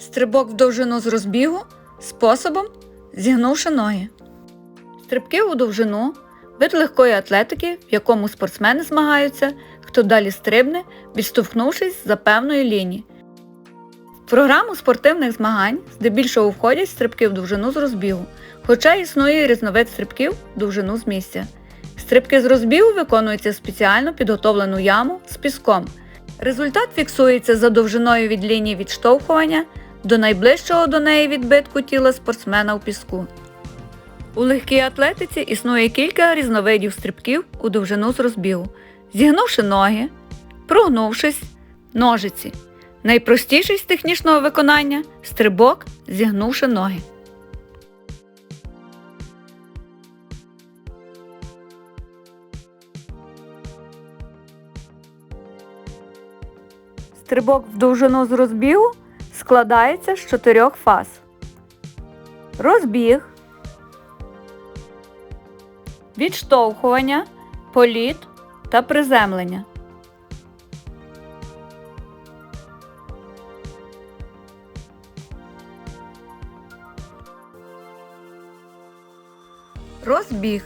Стрибок в довжину з розбігу способом зігнувши ноги. Стрибки у довжину вид легкої атлетики, в якому спортсмени змагаються, хто далі стрибне, відштовхнувшись за певної лінії. В програму спортивних змагань здебільшого входять стрибки в довжину з розбігу, хоча існує різновид стрибків в довжину з місця. Стрибки з розбігу виконуються в спеціально підготовлену яму з піском. Результат фіксується за довжиною від лінії відштовхування до найближчого до неї відбитку тіла спортсмена у піску. У легкій атлетиці існує кілька різновидів стрибків у довжину з розбігу, зігнувши ноги, прогнувшись, ножиці. Найпростіший з технічного виконання стрибок, зігнувши ноги. Стрибок в довжину з розбігу складається з чотирьох фаз. Розбіг, відштовхування, політ та приземлення. Розбіг.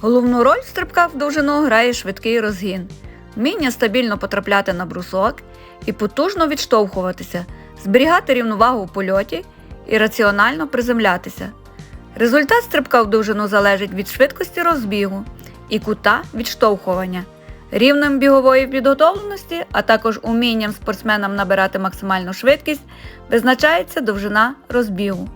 Головну роль в стрибках в довжину грає швидкий розгін, вміння стабільно потрапляти на брусок і потужно відштовхуватися, зберігати рівновагу у польоті і раціонально приземлятися. Результат стрибка в довжину залежить від швидкості розбігу і кута відштовхування, рівнем бігової підготовленості, а також умінням спортсменам набирати максимальну швидкість, визначається довжина розбігу.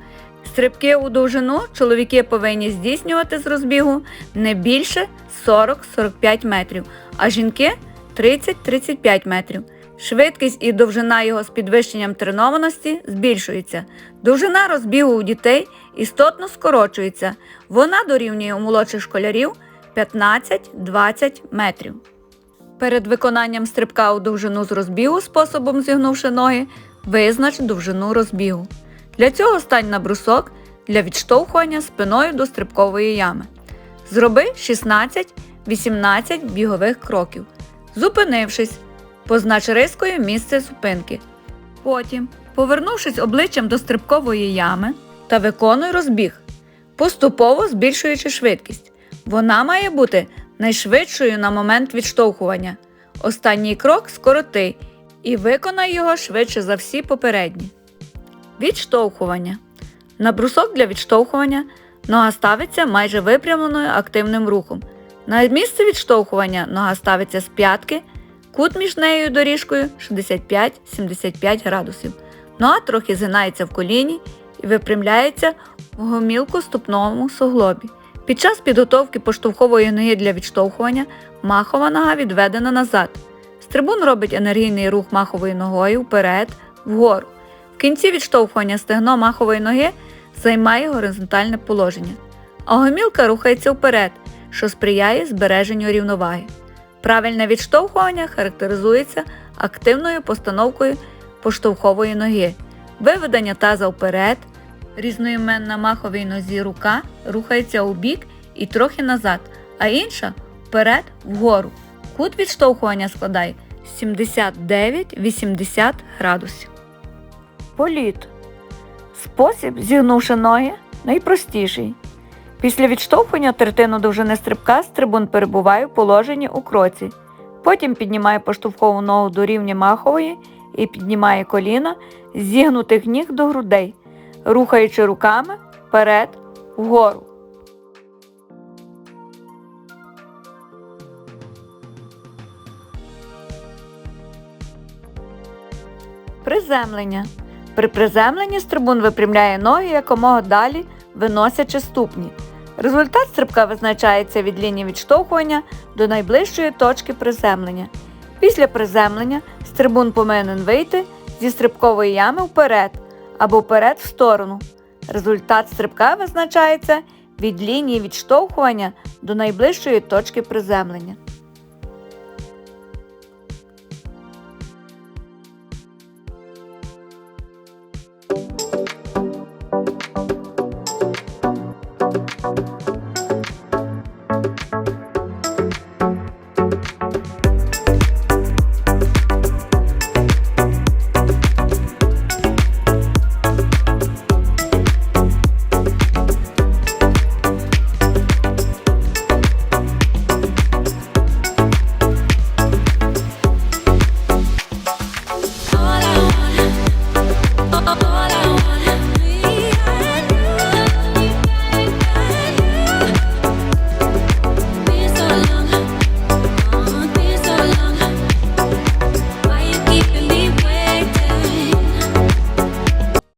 Стрибки у довжину чоловіки повинні здійснювати з розбігу не більше 40-45 метрів, а жінки 30-35 метрів. Швидкість і довжина його з підвищенням тренованості збільшується. Довжина розбігу у дітей істотно скорочується. Вона дорівнює у молодших школярів 15-20 метрів. Перед виконанням стрибка у довжину з розбігу способом зігнувши ноги, визнач довжину розбігу. Для цього стань на брусок для відштовхування спиною до стрибкової ями. Зроби 16-18 бігових кроків. Зупинившись, познач рискою місце зупинки. Потім, повернувшись обличчям до стрибкової ями та виконуй розбіг, поступово збільшуючи швидкість. Вона має бути найшвидшою на момент відштовхування. Останній крок скороти і виконай його швидше за всі попередні. Відштовхування. На брусок для відштовхування нога ставиться майже випрямленою активним рухом. На місце відштовхування нога ставиться з п'ятки, кут між нею і доріжкою 65-75 градусів. Нога трохи згинається в коліні і випрямляється в гомілку ступному суглобі. Під час підготовки поштовхової ноги для відштовхування махова нога відведена назад. Стрибун робить енергійний рух маховою ногою вперед, вгору. В кінці відштовхування стегно махової ноги займає горизонтальне положення, а гомілка рухається вперед, що сприяє збереженню рівноваги. Правильне відштовхування характеризується активною постановкою поштовхової ноги, виведення таза вперед, різноіменна маховій нозі рука рухається у бік і трохи назад, а інша вперед вгору. Кут відштовхування складає 79-80 градусів. Політ. Спосіб, зігнувши ноги, найпростіший. Після відштовхування третину довжини стрибка стрибун перебуває в положенні у кроці. Потім піднімає поштовхову ногу до рівня махової і піднімає коліна зігнутих ніг до грудей, рухаючи руками вперед, вгору. Приземлення. При приземленні стрибун випрямляє ноги якомога далі, виносячи ступні. Результат стрибка визначається від лінії відштовхування до найближчої точки приземлення. Після приземлення стрибун повинен вийти зі стрибкової ями вперед або вперед в сторону. Результат стрибка визначається від лінії відштовхування до найближчої точки приземлення.